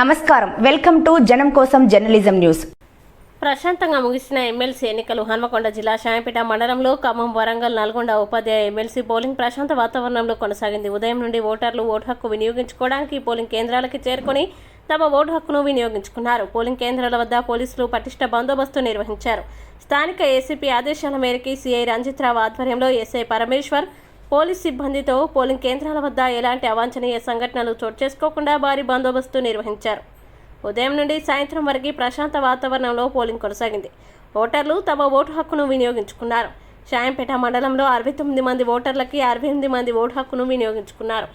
నమస్కారం. Welcome to జనం కోసం జర్నలిజం న్యూస్. ప్రశాంతంగా ముగిసిన ఎమ్మెల్సీ ఎన్నికలు హన్మకొండ జిల్లా షాయంపేట మండలంలో ఖమ్మం వరంగల్ నల్గొండ ఉపాధ్యాయ ఎమ్మెల్సీ పోలింగ్ ప్రశాంత వాతావరణంలో కొనసాగింది. ఉదయం నుండి ఓటర్లు ఓటు హక్కు వినియోగించుకోవడానికి పోలింగ్ కేంద్రాలకి చేరుకొని తమ ఓటు హక్కును వినియోగించుకున్నారు. పోలింగ్ కేంద్రాల వద్ద పోలీసులు పటిష్ట బందోబస్తు నిర్వహించారు. స్థానిక ఏసీపీ ఆదేశాల మేరకు సీఐ రంజిత్రావు ఆధ్వర్యంలో ఎస్ఐ పరమేశ్వర్ పోలీస్ సిబ్బందితో పోలింగ్ కేంద్రాల వద్ద ఎలాంటి అవాంఛనీయ సంఘటనలు చోటు చేసుకోకుండా భారీ బందోబస్తు నిర్వహించారు. ఉదయం నుండి సాయంత్రం వరకు ప్రశాంత వాతావరణంలో పోలింగ్ కొనసాగింది. ఓటర్లు తమ ఓటు హక్కును వినియోగించుకున్నారు. షాయంపేట మండలంలో అరవై తొమ్మిది మంది ఓటర్లకి అరవై ఎనిమిది మంది ఓటు హక్కును వినియోగించుకున్నారు.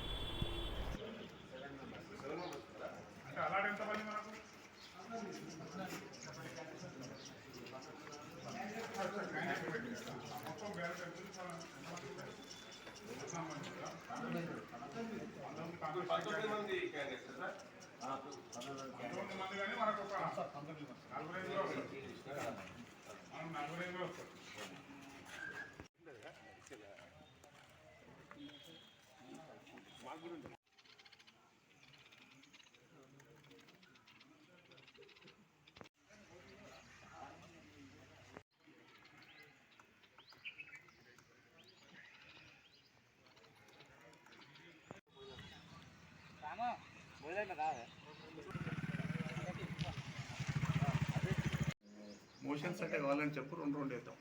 పంతొమ్మిది మంది పంతొమ్మిది మంది కానీ మనకు ఒక నలభై ఐదులో మనం నలభై ఐదులో వస్తాం మాకు మోషన్స్ అంటే కావాలని చెప్పు రెండు రెండు వేద్దాం.